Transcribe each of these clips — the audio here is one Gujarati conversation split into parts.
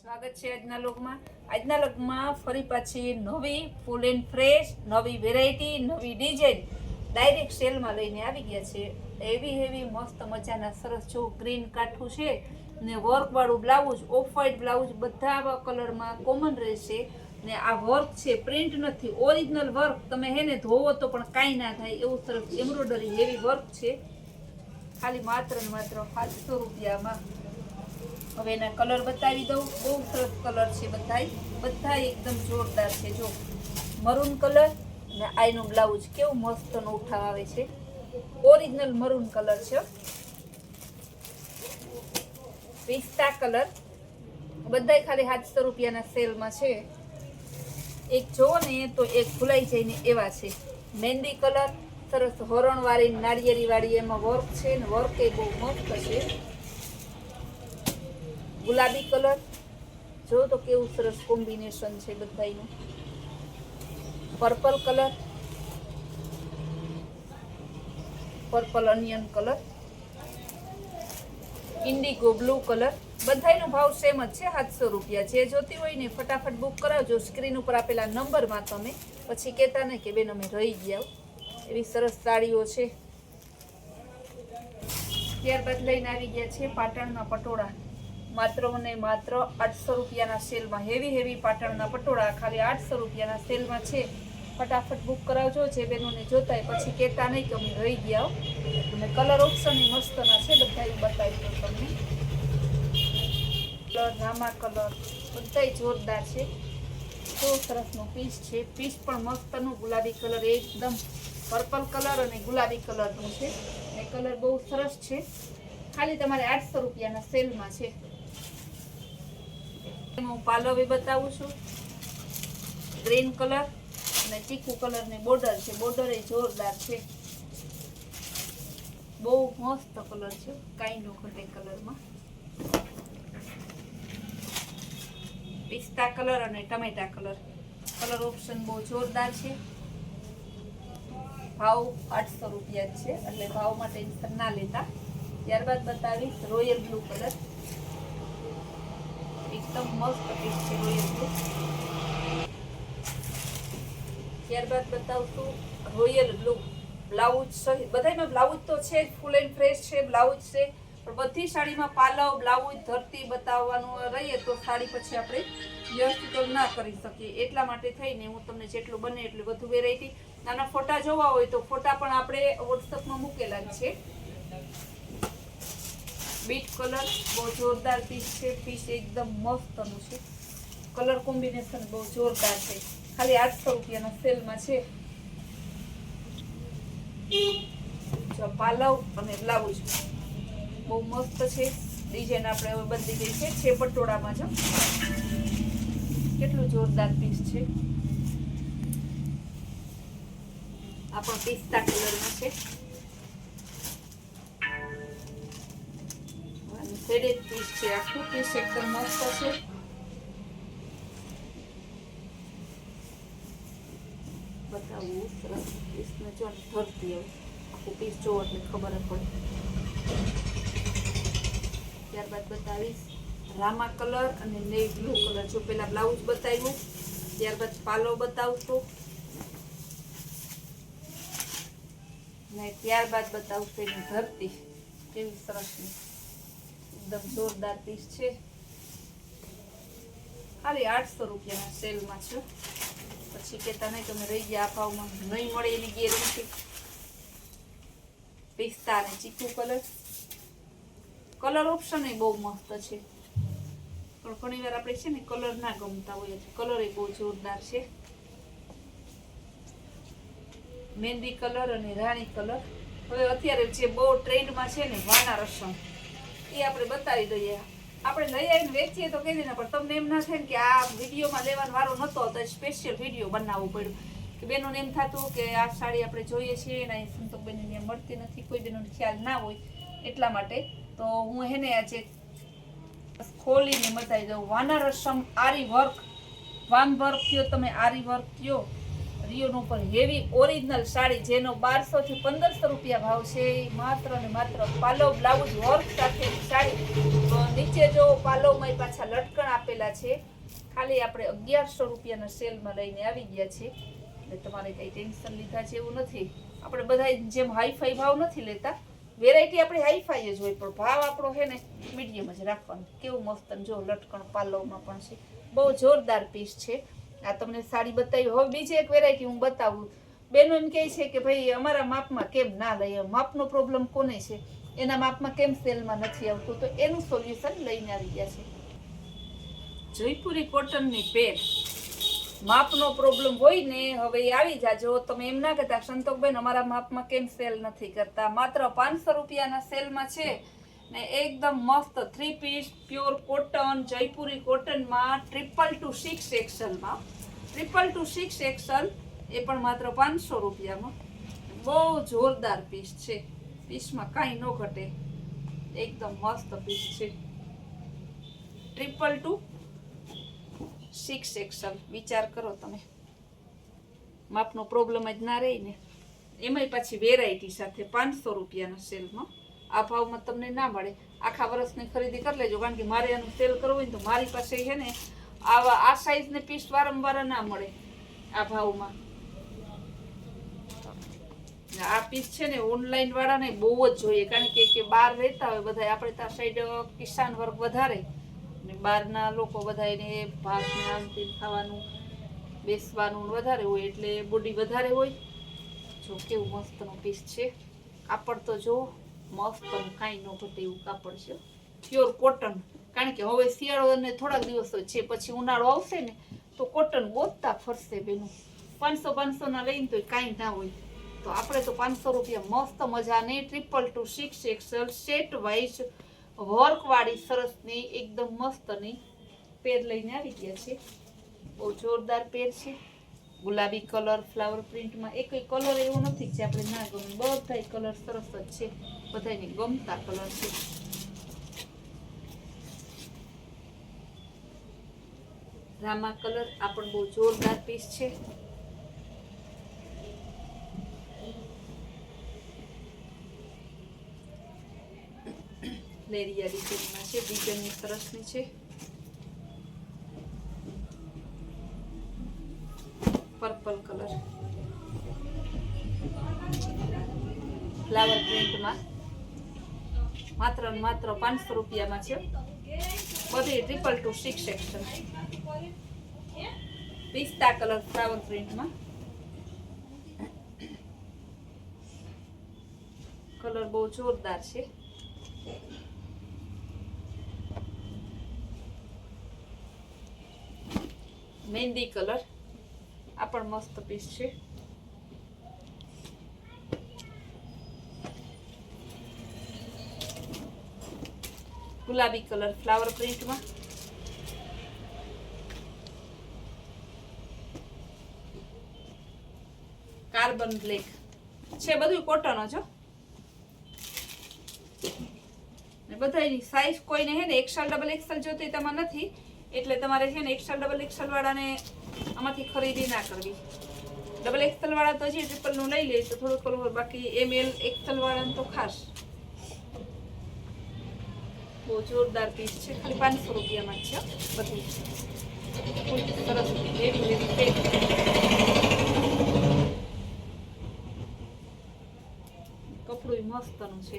સ્વાગત છે આજના લોકમાં. આજના લોકમાં ફરી પાછી નવી ફૂલ એન્ડ ફ્રેશ નવી વેરાયટી નવી ડિઝાઇન ડાયરેક્ટ સેલમાં લઈને આવી ગયા છે. એવી એવી મસ્ત મજાના સરસ જો ગ્રીન કાઠું છે ને વર્કવાળું બ્લાઉઝ ઓફ વ્હાઈટ બ્લાઉઝ બધા આવા કલરમાં કોમન રહેશે. ને આ વર્ક છે પ્રિન્ટ નથી ઓરિજિનલ વર્ક તમે હે ને ધોવો તો પણ કાંઈ ના થાય, એવું સરસ એમ્બ્રોડરી હેવી વર્ક છે. ખાલી માત્ર ને માત્ર સાતસો રૂપિયામાં હવે એના કલર બતાવી દઉં. બહુ સરસ કલર છે બધાય. બધા એકદમ જોરદાર છે. જો, મરૂન કલર અને આઈનો બ્લાઉઝ કેવું મસ્તનો ઉઠાવ આવે છે. ઓરિજિનલ મરૂન કલર છે. પિસ્તા કલર. બધાય ખાલી સાતસો રૂપિયાના સેલમાં છે. એક જોવો ને તો એક ભૂલાઈ જઈને એવા છે. મહેંદી કલર, સરસ હરણવાળી નાળિયેરીવાળી એમાં વર્ક છે ને વર્ક એ બહુ મસ્ત છે. ગુલાબી કલર. જો તો કેવું સરસ કોમ્બિનેશન છે બધાનું purple colour. Purple onion colour. Indigo blue colour. બધાયનો ભાવ સેમ જ છે, સાતસો રૂપિયા. જે જોતી હોય ને ફટાફટ બુક કરાવજો. સ્ક્રીન ઉપર આપેલા નંબરમાં તમે. પછી કહેતા નહીં કે બેન અમે રહી ગયા એવી સરસ સાડીઓ છે. ત્યારબાદ લઈને આવી ગયા છે પાટણના પટોળા. માત્ર ને માત્ર આઠસો રૂપિયાના સેલમાં હેવી હેવી પાટણના પટોળા, ખાલી આઠસો રૂપિયાના સેલમાં છે. ફટાફટ બુક કરાવજો, જે બહેનોને જોતાય પછી કહેતા નહીં કે અમે રહી ગયા. અને કલર ઓપ્શન મસ્તના છે બધા એ બતાવી દઉં તમને. કલર રામા કલર બધા જોરદાર છે. બહુ સરસનો પીસ છે. પીસ પણ મસ્તનું, ગુલાબી કલર એકદમ પર્પલ કલર અને ગુલાબી કલરનું છે. એ કલર બહુ સરસ છે. ખાલી તમારે આઠસો રૂપિયાના સેલમાં છે. એમાં પાલો બી બતાવું છું. ગ્રીન કલર અને ચીકુ કલરની બોર્ડર છે. બોર્ડર એ જોરદાર છે. બહુ મસ્ત કલર છે. કાંઈ નો ઘટે કલરમાં પિસ્તા કલર અને ટમેટા કલર કલર ઓપ્શન બહુ જોરદાર છે. ભાવ આઠસો રૂપિયા છે. એટલે ભાવમાં ટેન્શન ના લેતા. ત્યારબાદ બતાવીશ રોયલ બ્લુ કલર એકદમ મસ્ત છે રોયલ બ્લુ ત્યારબાદ બતાવશું રોયલ બ્લુ બ્લાઉઝ સહિત બધામાં બ્લાઉઝ તો છે જ ફૂલ એન્ડ ફ્રેશ છે બ્લાઉઝ છે. પણ બધી સાડીમાં પાલવ બ્લાઉઝ ધરતી બતાવવાનું રહીએ તો સાડી પછી આપણે વ્યવસ્થિત ના કરી શકીએ. એટલા માટે થઈને હું તમને જેટલું બને એટલું વધુ વેરાયટી નાના ફોટા જોવા હોય તો ફોટા પણ આપણે વોટ્સઅપમાં મૂકેલા છે. બીટ કલર બહુ જોરદાર પીસ છે. પીસ એકદમ મસ્તનું છે. કલર કોમ્બિનેશન બહુ જોરદાર છે. ખાલી આઠસો રૂપિયાના સેલમાં છે. પાલવ અને બ્લાઉઝ. બહુ મસ્ત છે. ડિઝાઇન આપણે હવે બદલી ગઈ છે. છે પટોળામાં જો. કેટલું જોરદાર પીસ છે. આ પણ પિસ્તા કલરમાં છે. શેડેડ પીસ છે આખું પીસ એકદમ મસ્ત છે બતાવું સરસ પીસને જો ધરતી હવે આખું પીસ જોવો એટલે ખબર જ પડે ત્યારબાદ બતાવીશ રામા કલર અને નેવી બ્લુ કલર જો પેલા બ્લાઉઝ બતાવ્યું ત્યારબાદ પાલો બતાવશો ને ત્યારબાદ બતાવશો એની ધરતી કેવી સરસની એકદમ જોરદાર પીસ છે. ખાલી આઠસો રૂપિયાના સેલમાં છે. પછી કહેતા નહીં તમે રહી ગયા ભાવમાં. નહીં મળે એની ગેરંટી. પિસ્તા અને ચીકુ કલર. કલર ઓપ્શન એ બહુ મસ્ત છે. પણ ઘણી વાર આપણે છે ને કલર ના ગમતા હોય કલર એ બહુ જોરદાર છે. મહેંદી કલર અને રાણી કલર. હવે અત્યારે જે બહુ ટ્રેન્ડમાં છે ને, વાના રસમ. એ આપણે બતાવી દઈએ. આપણે લઈ આવીને વેચીએ તો કહી દઈએ પણ તમને એમ ના થાય કે આ વિડીયોમાં લેવાનો વારો નહોતો તો સ્પેશિયલ વીડિયો બનાવવો પડ્યો. કે બેનોને એમ થતું કે આ સાડી આપણે જોઈએ છીએ એના સંતોક બેનને મળતી નથી, કોઈ બેનોને ખ્યાલ ના હોય એટલા માટે. તો હું હેને આજે ખોલીને બતાવી દઉં. વાના રસમ આરી વર્ક. વાન વર્ક કયો તમે આરી વર્ક કયો? રિયોનો ઉપર હેવી ઓરિજિનલ સાડી જેનો બારસો થી પંદરસો રૂપિયા ભાવ છે એ માત્ર ને માત્ર પાલો બ્લાઉઝ વર્ક સાથેની સાડી. નીચે જો પાલોમાં પાછા લટકણ આપેલા છે, ખાલી આપણે અગિયારસો રૂપિયાના સેલમાં લઈને આવી ગયા છે. એટલે તમારે કંઈ ટેન્શન લીધા જેવું નથી. આપણે બધા જેમ હાઈફાઈ ભાવ નથી લેતા, વેરાયટી આપણી હાઈફાઈ જ હોય, પણ ભાવ આપણો છે ને મીડિયમ જ રાખવાનો. કેવું મસ્ત જો લટકણ પાલવમાં પણ છે. બહુ જોરદાર પીસ છે. આ તમને સાડી બતાવી. હવે બીજી એક વેરાયટી હું બતાવું. બેનો એમ કહે છે કે ભાઈ, અમારા માપમાં કેમ ના લઈએ? માપનો પ્રોબ્લેમ કોને છે? એના માપમાં કેમ સેલમાં નથી આવતું? તો એનું સોલ્યુશન લઈને આવી ગયા છે. જયપુરી કોટનની પેર. માપનો પ્રોબ્લેમ હોય ને, હવે આવી જાજો. તમે એમ ના કહેતા સંતોકબેન અમારા માપમાં કેમ સેલ નથી કરતા? માત્ર પાંચસો રૂપિયાના સેલમાં છે. ને એકદમ મસ્ત three piece pure cotton Jaipuri કોટનમાં triple two six એક્સલમાં ટ્રિપલ ટુ સિક્સ એક્સલ એ પણ માત્ર પાંચસો રૂપિયામાં. બહુ જોરદાર પીસ છે. પીસમાં કાંઈ ન ઘટે. એકદમ મસ્ત પીસ છે. ટ્રિપલ ટુ સિક્સ એક્સલ વિચાર કરો તમે. માપનો પ્રોબ્લેમ જ ના રહી ને. એમાંય પાછી વેરાયટી સાથે પાંચસો રૂપિયાના સેલમાં આ ભાવમાં તમને ના મળે. આખા વર્ષની ખરીદી કરી લેજો, કારણ કે મારે આનું સેલ કરવું હોય ને તો મારી પાસે છે ને આવા આ સાઈઝને પીસ વારંવાર ના મળે આ ભાવમાં. આ પીસ છે ને ઓનલાઈન વાળાને બહુ જ જોઈએ, કારણ કે કે બહાર રહેતા હોય બધા આપણે ત્યાં સાઈડ કિસાન વર્ગ વધારે. ને બહારના લોકો બધા એને ભાત ને ખાવાનું, બેસવાનું વધારે હોય, એટલે બોડી વધારે હોય. જો કેવું મસ્તનો પીસ છે. કાપડ તો જો. મસ્ત કાંઈ ન ઘટે એવું કાપડ છે. પ્યોર કોટન કારણ કે હવે શિયાળો અને થોડાક દિવસો છે, પછી ઉનાળો આવશે ને, તો કોટન ગોતતા ફરશે બેનું. પાંચસો પાંચસોના લઈને તો કાંઈ ના હોય. તો આપણે તો પાંચસો રૂપિયા મસ્ત મજાની triple two six excel set wise વર્કવાળી સરસની એકદમ મસ્તની પેર લઈને આવી ગયા છે. બહુ જોરદાર પેર છે. ગુલાબી કલર ફ્લાવર પ્રિન્ટમાં એક કલર એવો નથી જે આપણે ના ગમે. બધા કલર સરસ જ છે. બધાને ગમતા કલર છે. રામા કલર આ પણ બહુ જોરદાર પીસ છે. લેરિયા ડિઝાઇનમાં છે. ડિઝાઇન સરસની છે. પર્પલ કલર ફ્લાવર પ્રિન્ટમાં માત્ર માત્ર પાંચસો રૂપિયામાં છે. બધી ટ્રિપલ ટુ સિક્સ સેક્શન પિસ્તા કલર ફ્લાવર પ્રિન્ટમાં કલર બહુ જોરદાર છે. મહેંદી કલર. આ પણ મસ્ત પીસ છે. ગુલાબી કલર ફ્લાવર પ્રિન્ટમાં. Carbon black. છે બધું કોટન જ બધાની સાઈઝ કોઈને હે ને એક્સલ ડબલ એક્સલ જોતી તમારે નથી. એટલે તમારે છે ને એક્સલ ડબલ એક્સલ વાળાને આમાંથી ખરીદી ના કરવી. ડબલ એક્સલ વાળા તો હજી ટ્રિપલનું લઈ લે તો થોડું થોડું બાકી એમ એલ એક્સલ વાળાને તો ખાસ. બહુ જોરદાર પીસ છે, ખાલી પાંચસો રૂપિયામાં છે, બધી. સરસ હેવી હેવી પેક કપડું મસ્તનું છે.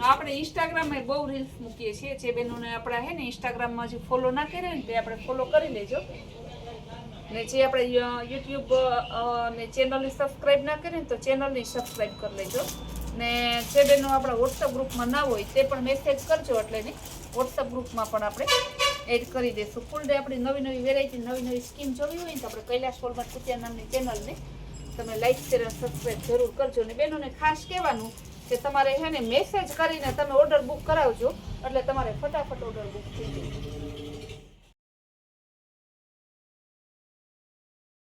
આપણે આપણે ઇન્સ્ટાગ્રામમાં બહુ રીલ્સ મૂકીએ છીએ, જે બહેનોને આપણા હે ને ઇન્સ્ટાગ્રામમાં જે ફોલો ના કરે ને તે આપણે ફોલો કરી લેજો. ને જે આપણે યુટ્યુબ ને ચેનલને સબસ્ક્રાઈબ ના કરીને તો ચેનલને સબસ્ક્રાઈબ કરી લેજો. ને જે બહેનો આપણા વોટ્સઅપ ગ્રુપમાં ના હોય તે પણ મેસેજ કરજો એટલે ને વોટ્સઅપ ગ્રુપમાં પણ આપણે એડ કરી દઈશું ફૂલ ડે આપણી નવી નવી વેરાયટી નવી નવી સ્કીમ જોવી હોય ને તો આપણે કૈલાશ ફોલમાં કુતિયા નામની ચેનલને તમે લાઈક શેર અને સબસ્ક્રાઈબ જરૂર કરજો. ને બહેનોને ખાસ કહેવાનું કે તમારે છે ને મેસેજ કરીને તમે ઓર્ડર બુક કરાવજો એટલે તમારે ફટાફટ ઓર્ડર બુક થઈ જાય.